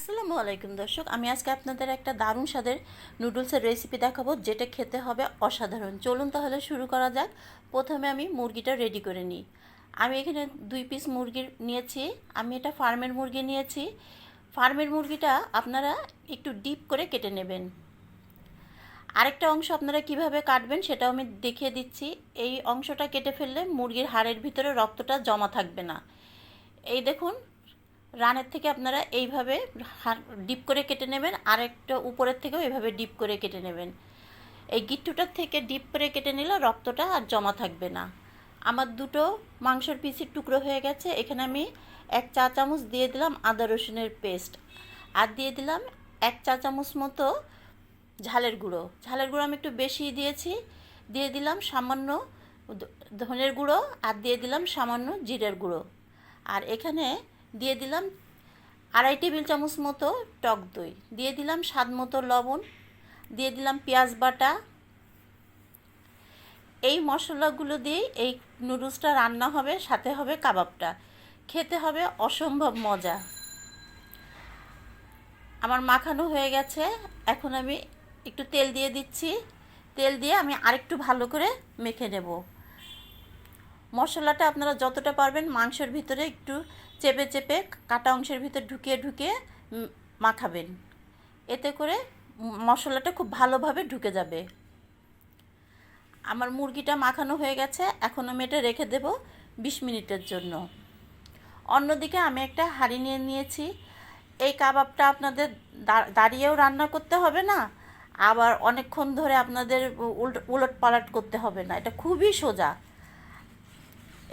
আসসালামু আলাইকুম দর্শক, আমি আজকে আপনাদের একটা দারুণ স্বাদের নুডলসের রেসিপি দেখাবো, যেটা খেতে হবে অসাধারণ। চলুন তাহলে শুরু করা যাক। প্রথমে আমি মুরগিটা রেডি করে নিই। আমি এখানে দুই পিস মুরগি নিয়েছি, আমি এটা ফার্মের মুরগি নিয়েছি। ফার্মের মুরগিটা আপনারা একটু ডিপ করে কেটে নেবেন। আরেকটা অংশ আপনারা কীভাবে কাটবেন সেটাও আমি দেখিয়ে দিচ্ছি। এই অংশটা কেটে ফেললে মুরগির হাড়ের ভিতরে রক্তটা জমা থাকবে না। এই দেখুন রানের থেকে আপনারা এইভাবে ডিপ করে কেটে নেবেন। আর একটা উপরের থেকেও এইভাবে ডিপ করে কেটে নেবেন। এই গিট্টুটার থেকে ডিপ করে কেটে নিলে রক্তটা আর জমা থাকবে না। আমার দুটো মাংসর পিসির টুকরো হয়ে গেছে। এখানে আমি এক চা চামচ দিয়ে দিলাম আদা রসুনের পেস্ট। আর দিয়ে দিলাম এক চা চামচ মতো ঝালের গুঁড়ো। ঝালের গুঁড়ো আমি একটু বেশি দিয়েছি। দিয়ে দিলাম সামান্য ধনের গুঁড়ো আর দিয়ে দিলাম সামান্য জিরের গুঁড়ো। আর এখানে দিয়ে দিলাম আড়াই টেবিল চামচ মতো টক দই। দিয়ে দিলাম স্বাদ মতো লবণ। দিয়ে দিলাম পেঁয়াজ বাটা। এই মশলাগুলো দিয়েই এই নুডলসটা রান্না হবে, সাথে হবে কাবাবটা। খেতে হবে অসম্ভব মজা। আমার মাখানো হয়ে গেছে। এখন আমি একটু তেল দিয়ে দিচ্ছি। তেল দিয়ে আমি আরেকটু ভালো করে মেখে নেব। মশলাটা আপনারা যতটা পারবেন মাংসের ভিতরে একটু চেপে চেপে কাটা অংশের ভিতরে ঢুকিয়ে ঢুকিয়ে মাখাবেন। এতে করে মশলাটা খুব ভালোভাবে ঢুকে যাবে। আমার মুরগিটা মাখানো হয়ে গেছে, এখন আমি এটা রেখে দেব বিশ মিনিটের জন্য। অন্যদিকে আমি একটা হাঁড়ি নিয়ে নিয়েছি। এই কাবাবটা আপনাদের দাঁড়িয়েও রান্না করতে হবে না, আবার অনেকক্ষণ ধরে আপনাদের উলট পালট করতে হবে না। এটা খুবই সোজা।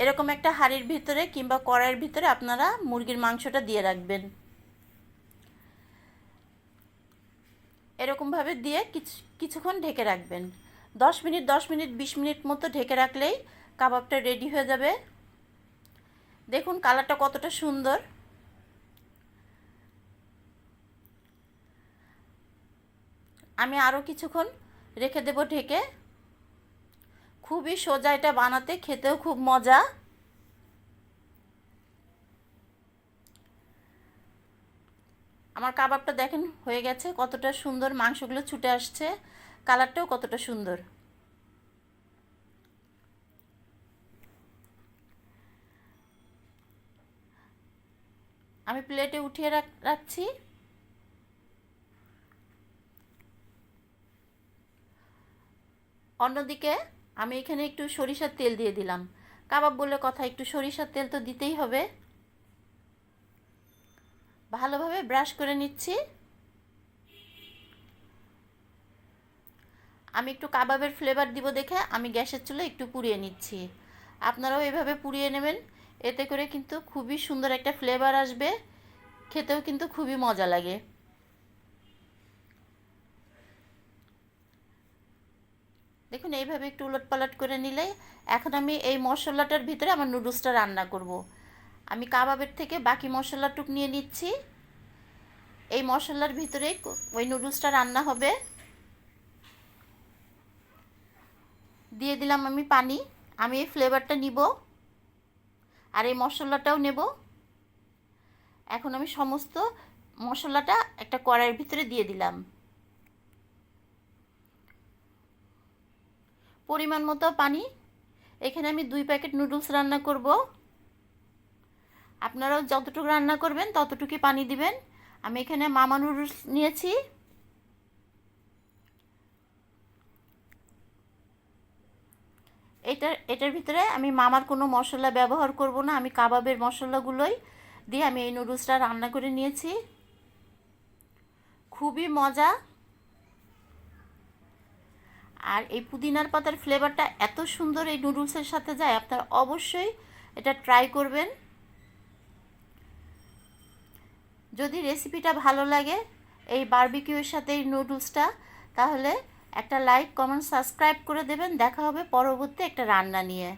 এরকম একটা হাঁড়ির ভিতরে কিংবা কড়াইয়ের ভিতরে আপনারা মুরগির মাংসটা দিয়ে রাখবেন। এরকমভাবে দিয়ে কিছু, কিছুক্ষণ ঢেকে রাখবেন। দশ মিনিট দশ মিনিট, বিশ মিনিট মতো ঢেকে রাখলেই কাবাবটা রেডি হয়ে যাবে। দেখুন কালারটা কতটা সুন্দর। আমি আরও কিছুক্ষণ রেখে দেব ঢেকে। খুবই সোজা এটা বানাতে, খেতেও খুব মজা। আমার কাবাবটা দেখেন, হয়ে গেছে, কতটা সুন্দর মাংসগুলো ছুটে আসছে, কালারটাও কতটা সুন্দর। আমি প্লেটে উঠিয়ে রাখছি। অন্যদিকে আমি এখানে একটু সরিষার তেল দিয়ে দিলাম। কাবাব বলে কথা, একটু সরিষার তেল তো দিতেই হবে। ভালোভাবে ব্রাশ করে নিচ্ছি। আমি একটু কাবাবের ফ্লেভার দিব দেখে আমি গ্যাসের চুলে একটু পুড়িয়ে নিচ্ছি। আপনারাও এভাবে পুড়িয়ে নেবেন। এতে করে কিন্তু খুবই সুন্দর একটা ফ্লেভার আসবে। খেতেও কিন্তু খুবই মজা লাগে। দেখুন, এইভাবে একটু উলট পালট করে নিলে এখন আমি এই মশলাটার ভিতরে আমার নুডলসটা রান্না করব। আমি কাবাবের থেকে বাকি মশলাটুক নিয়ে নিচ্ছি। এই মশলার ভিতরে ওই নুডলসটা রান্না হবে। দিয়ে দিলাম আমি পানি। আমি এই ফ্লেভারটা নিব আর এই মশলাটাও নেব। এখন আমি সমস্ত মশলাটা একটা কড়াইয়ের ভিতরে দিয়ে দিলাম। পরিমাণ মতো পানি। এখানে আমি দুই প্যাকেট নুডলস রান্না করব। আপনারাও যতটুকু রান্না করবেন, ততটুকুই পানি দিবেন। আমি এখানে মামা নুডলস নিয়েছি। এটার এটার ভিতরে আমি মামার কোনো মশলা ব্যবহার করব না। আমি কাবাবের মশলাগুলোই দিয়ে আমি এই নুডলসটা রান্না করে নিয়েছি। খুবই মজা। আর এই পুদিনার পাতার ফ্লেভারটা এত সুন্দর এই নুডলসের সাথে যায়, আপনারা অবশ্যই এটা ট্রাই করবেন। যদি রেসিপিটা ভালো লাগে এই বারবিকিউর সাথে এই নুডলসটা তাহলে একটা লাইক কমেন্ট সাবস্ক্রাইব করে দেবেন। দেখা হবে পরবর্তী একটা রান্না নিয়ে।